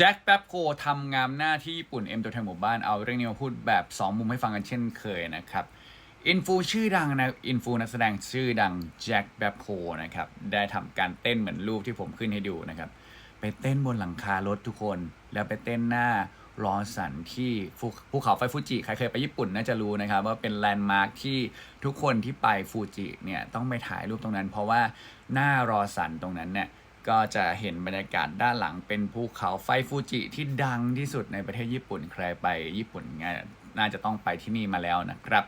แจ็คแป๊บโคทำงามหน้าที่ญี่ปุ่นเอ็มตัวแทนหมู่บ้านเอาเรื่องนี้มาพูดแบบ 2 มุมให้ฟังกันเช่นเคยนะครับ อินฟูชื่อดังนะอินฟูนักแสดงชื่อดังแจ็คแป๊บโคนะครับ ได้ทำการเต้นเหมือนรูปที่ผมขึ้นให้ดูนะครับ ไปเต้นบนหลังคารถทุกคน แล้วไปเต้นหน้ารอสันที่ภูเขาไฟฟูจิ ใครเคยไปญี่ปุ่นน่าจะรู้นะครับ ว่าเป็นแลนด์มาร์คที่ทุกคนที่ไปฟูจิเนี่ยต้องไปถ่ายรูปตรงนั้น เพราะว่าหน้ารอสันตรงนั้นเนี่ย ก็จะเห็นบรรยากาศด้านหลังเป็นภูเขาไฟฟูจิที่ดังที่สุดในประเทศญี่ปุ่นใครไปญี่ปุ่นเนี่ยน่าจะต้องไปที่นี่มาแล้วนะครับ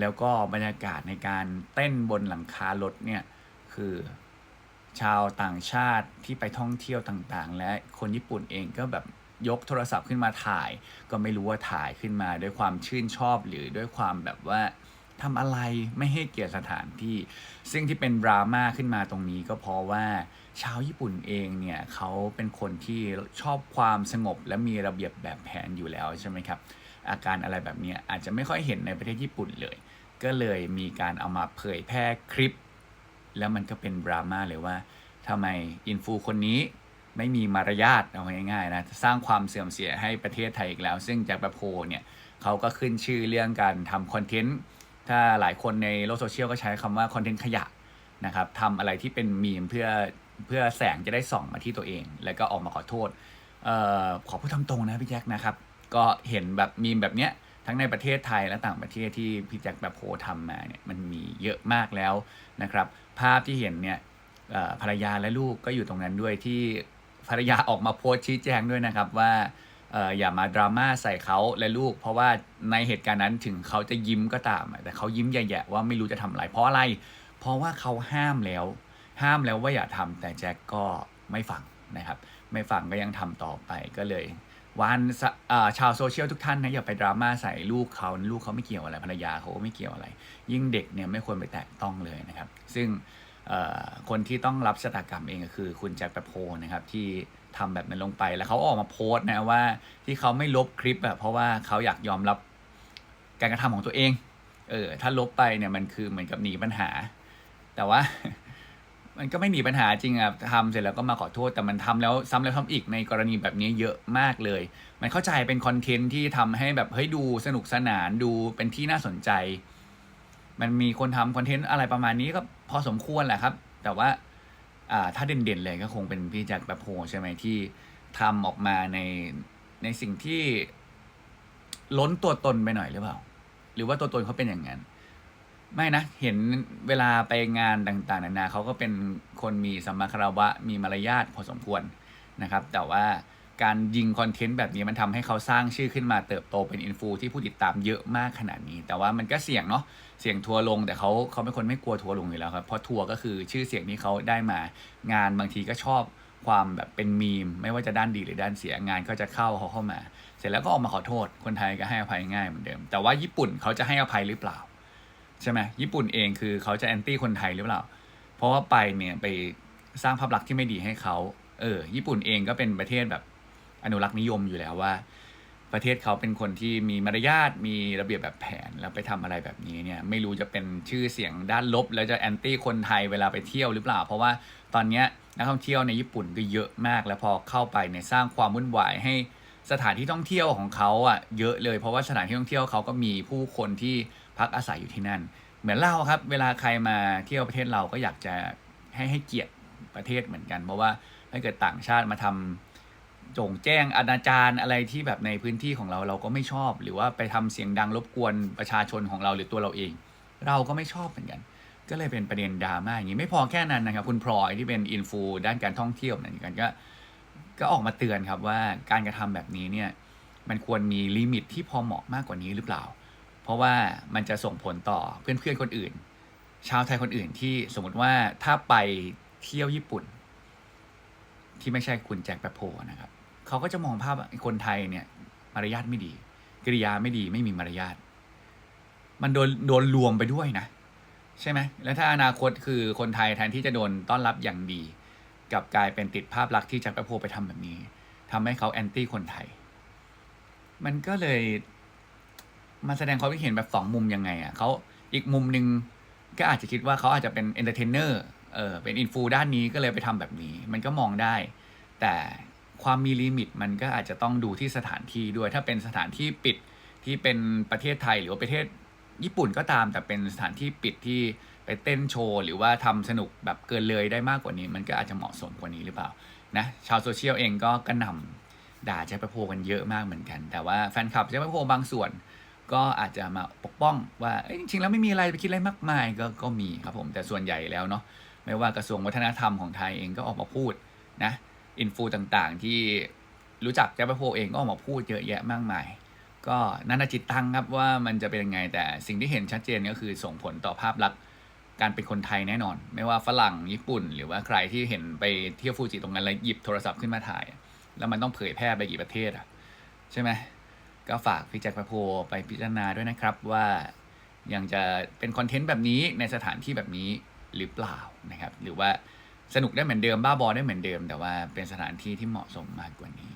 แล้วก็บรรยากาศในการเต้นบนหลังคารถเนี่ยคือชาวต่างชาติที่ไปท่องเที่ยวต่างๆ และคนญี่ปุ่นเองก็แบบยกโทรศัพท์ขึ้นมาถ่าย ก็ไม่รู้ว่าถ่ายขึ้นมาด้วยความชื่นชอบหรือด้วยความแบบว่าทำอะไรไม่ให้เกียรติสถานที่ ซึ่งที่เป็นดราม่าขึ้นมาตรงนี้ก็เพราะว่า ชาวญี่ปุ่นเองเนี่ยเขาเป็นคนที่ชอบความสงบและมีระเบียบแบบแผนอยู่แล้วใช่ไหมครับ อาการอะไรแบบนี้อาจจะไม่ค่อยเห็นในประเทศญี่ปุ่นเลย ก็เลยมีการเอามาเผยแพร่คลิป แล้วมันก็เป็นดราม่าเลยว่าทำไมอินฟูคนนี้ไม่มีมารยาทเอาง่ายๆนะสร้างความเสื่อมเสียให้ประเทศไทยอีกแล้ว ซึ่งจากแบบโพเนี่ยเขาก็ขึ้นชื่อเรื่องการทำคอนเทนต์ถ้าหลายคนในโลกโซเชียลก็ใช้คำว่าคอนเทนต์ขยะนะครับทำอะไรที่เป็นมีมเพื่อ เพื่อแสงจะได้ส่องมาที่ตัวเอง แล้วก็ออกมาขอโทษออขอพูดตามตรงนะพี่แจ็คนะครับ ก็เห็นแบบมีมแบบเนี้ยทั้งในประเทศไทยและต่างประเทศที่พี่แจ็คแบบโพทำมาเนี่ยมันมีเยอะมากแล้วนะครับ ภาพที่เห็นเนี่ยภรรยาและลูกก็อยู่ตรงนั้นด้วยที่ภรรยาออกมาโพสชี้แจงด้วยนะครับว่าออย่ามาดราม่าใส่เขาและลูก เพราะว่าในเหตุการณ์นั้นถึงเขาจะยิ้มก็ตาม แต่เขายิ้มแย่ๆว่าไม่รู้จะทำอะไรเพราะอะไร เพราะว่าเขาห้ามแล้ว ห้ามแล้วว่าอย่าทำแต่แจ็คก็ไม่ฟังนะครับ ไม่ฟังก็ยังทำต่อไปก็เลยวันชาวโซเชียลทุกท่านนะอย่าไปดราม่าใส่ลูกเขาลูกเขาไม่เกี่ยวอะไรภรรยาเขาก็ไม่เกี่ยวอะไร ยิ่งเด็กเนี่ยไม่ควรไปแตะต้องเลยนะครับ ซึ่งคนที่ต้องรับชะตากรรมเองก็คือคุณแจ็คแปบโพนะครับที่ทำแบบนั้นลงไปแล้วเขาออกมาโพสต์นะว่าที่เขาไม่ลบคลิปอะเพราะว่าเขาอยากยอมรับการกระทำของตัวเองเออถ้าลบไปเนี่ยมันคือเหมือนกับหนีปัญหา แต่ว่า มันก็ไม่หนีปัญหาจริงอะทำเสร็จแล้วก็มาขอโทษแต่มันทำแล้วซ้ำแล้วทำอีกในกรณีแบบนี้เยอะมากเลย มันเข้าใจเป็นคอนเทนต์ที่ทำให้แบบเฮ้ยดูสนุกสนานดูเป็นที่น่าสนใจ มันมีคนทำคอนเทนต์อะไรประมาณนี้ก็พอสมควรแหละครับ แต่ว่าอ่าถ้าเด่นๆเลยก็คงเป็นพี่แจ็คแบบโฮใช่ไหมที่ทำออกมาในในสิ่งที่ล้นตัวตนไปหน่อยหรือเปล่า หรือว่าตัวตนเขาเป็นอย่างนั้น ไม่นะ เห็นเวลาไปงานต่างๆนานาเขาก็เป็นคนมีสัมมาคารวะมีมารยาทพอสมควรนะครับ แต่ว่าการยิงคอนเทนต์แบบนี้มันทำให้เขาสร้างชื่อขึ้นมาเติบโตเป็นอินฟูที่ผู้ติดตามเยอะมากขนาดนี้ แต่ว่ามันก็เสี่ยงเนาะเสี่ยงทัวร์ลงแต่เขาเขาเป็นคนไม่กลัวทัวร์ลงอยู่แล้วครับเพราะทัวร์ก็คือชื่อเสียงที่เขาได้มางานบางทีก็ชอบความแบบเป็นมีม ไม่ว่าจะด้านดีหรือด้านเสียงานก็จะเข้าเขาเข้ามา เสร็จแล้วก็ออกมาขอโทษคนไทยก็ให้อภัยง่ายเหมือนเดิม แต่ว่าญี่ปุ่นเขาจะให้อภัยหรือเปล่า ใช่ไหมญี่ปุ่นเองคือเขาจะแอนตี้คนไทยหรือเปล่า เพราะว่าไปเนี่ยไปสร้างภาพลักษณ์ที่ไม่ดีให้เขาเออ ญี่ปุ่นเองก็เป็นประเทศแบบอนุรักษ์นิยมอยู่แล้วว่า ประเทศเขาเป็นคนที่มีมารยาทมีระเบียบแบบแผนแล้วไปทำอะไรแบบนี้เนี่ย ไม่รู้จะเป็นชื่อเสียงด้านลบ แล้วจะแอนตี้คนไทยเวลาไปเที่ยวหรือเปล่า เพราะว่าตอนเนี้ยนักท่องเที่ยวในญี่ปุ่นก็เยอะมาก แล้วพอเข้าไปเนี่ยสร้างความวุ่นวายให้ สถานที่ท่องเที่ยวของเขาอะเยอะเลย เพราะว่าสถานที่ท่องเที่ยวเขาก็มีผู้คนที่พักอาศัยอยู่ที่นั่น เหมือนเราครับ เวลาใครมาเที่ยวประเทศเราก็อยากจะให้ให้เกียรติประเทศเหมือนกัน เพราะว่าถ้าเกิดต่างชาติมาทำโจงแจ้งอนาจารอะไรที่แบบในพื้นที่ของเราเราก็ไม่ชอบ หรือว่าไปทำเสียงดังรบกวนประชาชนของเราหรือตัวเราเอง เราก็ไม่ชอบเหมือนกัน ก็เลยเป็นประเด็นดราม่าอย่างนี้ไม่พอแค่นั้นนะครับ คุณพลอยที่เป็นอินฟูด้านการท่องเที่ยวเหมือนกันก็ ก็ออกมาเตือนครับว่าการกระทำแบบนี้เนี่ยมันควรมีลิมิตที่พอเหมาะมากกว่านี้หรือเปล่า เพราะว่ามันจะส่งผลต่อเพื่อนๆคนอื่น ชาวไทยคนอื่นที่สมมติว่าถ้าไปเที่ยวญี่ปุ่น ที่ไม่ใช่คุณแจ็คแปโพนะครับเขาก็จะมองภาพคนไทยเนี่ยมารยาทไม่ดี กิริยาไม่ดีไม่มีมารยาทมันโดนโดนรวมไปด้วยนะ ใช่ไหมแล้วถ้าอนาคตคือคนไทยแทนที่จะโดนต้อนรับอย่างดี กับกลายเป็นติดภาพลักษณ์ที่จ็คแปบโพไปทำแบบนี้ทำให้เขาแอนตี้คนไทย มันก็เลยมาแสดงความคิดเห็นแบบสองมุมยังไงอะเขาอีกมุมหนึ่งก็อาจจะคิดว่าเขาอาจจะเป็นเอนเตอร์เทนเนอร์เออเป็นอินฟูด้านนี้ก็เลยไปทำแบบนี้ มันก็มองได้ แต่ความมีลิมิตมันก็อาจจะต้องดูที่สถานที่ด้วย ถ้าเป็นสถานที่ปิดที่เป็นประเทศไทยหรือว่าประเทศญี่ปุ่นก็ตาม แต่เป็นสถานที่ปิดที่ ไปเต้นโชว์หรือว่าทำสนุกแบบเกินเลยได้มากกว่านี้ มันก็อาจจะเหมาะสมกว่านี้หรือเปล่านะชาวโซเชียลเองก็กระหน่ำด่าแจ็คแปโพกันเยอะมากเหมือนกัน แต่ว่าแฟนคลับแจ็คแปโพบางส่วน ก็อาจจะมาปกป้องว่าจริงๆแล้วไม่มีอะไรไปคิดอะไรมากมายก็ก็มีครับผมแต่ส่วนใหญ่แล้วเนาะไม่ว่ากระทรวงวัฒนธรรมของไทยเองก็ออกมาพูดนะอินฟูต่างๆ ที่รู้จักแจ็คแปบโพเองก็ออกมาพูดเยอะแยะมากมาย ก็นานาจิตตังครับว่ามันจะเป็นยังไงแต่สิ่งที่เห็นชัดเจนก็คือส่งผลต่อภาพลักษณ์ การเป็นคนไทยแน่นอน ไม่ว่าฝรั่งญี่ปุ่น หรือว่าใครที่เห็นไปเที่ยวฟูจิตรงนั้นแล้วหยิบโทรศัพท์ขึ้นมาถ่าย แล้วมันต้องเผยแพร่ไปกี่ประเทศอะใช่ไหมก็ฝากพี่แจ็คพะโพไปพิจารณาด้วยนะครับว่ายังจะเป็นคอนเทนต์แบบนี้ในสถานที่แบบนี้หรือเปล่านะครับ หรือว่าสนุกได้เหมือนเดิมบ้าบอได้เหมือนเดิม แต่ว่าเป็นสถานที่ที่เหมาะสมมากกว่านี้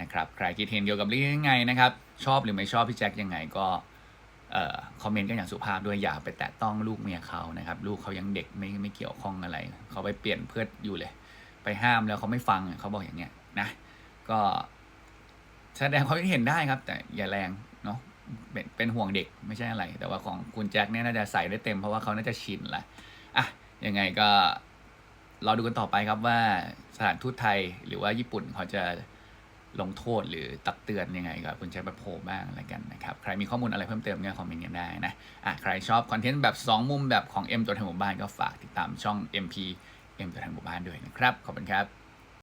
นะครับใครคิดเห็นเกี่ยวกับเรื่องนี้ยังไงนะครับ ชอบหรือไม่ชอบพี่แจ็คยังไงก็ คอมเมนต์กันอย่างสุภาพด้วยอย่าไปแตะต้องลูกเมียเขานะครับ ลูกเขายังเด็กไม่ไม่เกี่ยวข้องอะไร เขาไปเปลี่ยนเพื่อนอยู่เลย ไปห้ามแล้วเขาไม่ฟังเขาบอกอย่างเงี้ยนะ ก็แสดงความคิดเห็นได้ครับ แต่อย่าแรงเนาะเป็นเป็นห่วงเด็กไม่ใช่อะไร แต่ว่าของคุณแจ็คเนี่ยน่าจะใส่ได้เต็มเพราะว่าเขาน่าจะชินละอะยังไงก็รอดูกันต่อไปครับว่าสถานทูตไทยหรือว่าญี่ปุ่นเขาจะ ลงโทษหรือตักเตือนยังไงกับคุณแจ็คแบบโพบ้างอะไรกันนะครับ ใครมีข้อมูลอะไรเพิ่มเติมก็คอมเมนต์กันได้นะอะใครชอบคอนเทนต์แบบ 2 มุมแบบของ M ตัวแทนหมู่บ้านก็ฝากติดตามช่อง MP M ตัวแทนหมู่บ้านด้วยนะครับ ขอบคุณครับ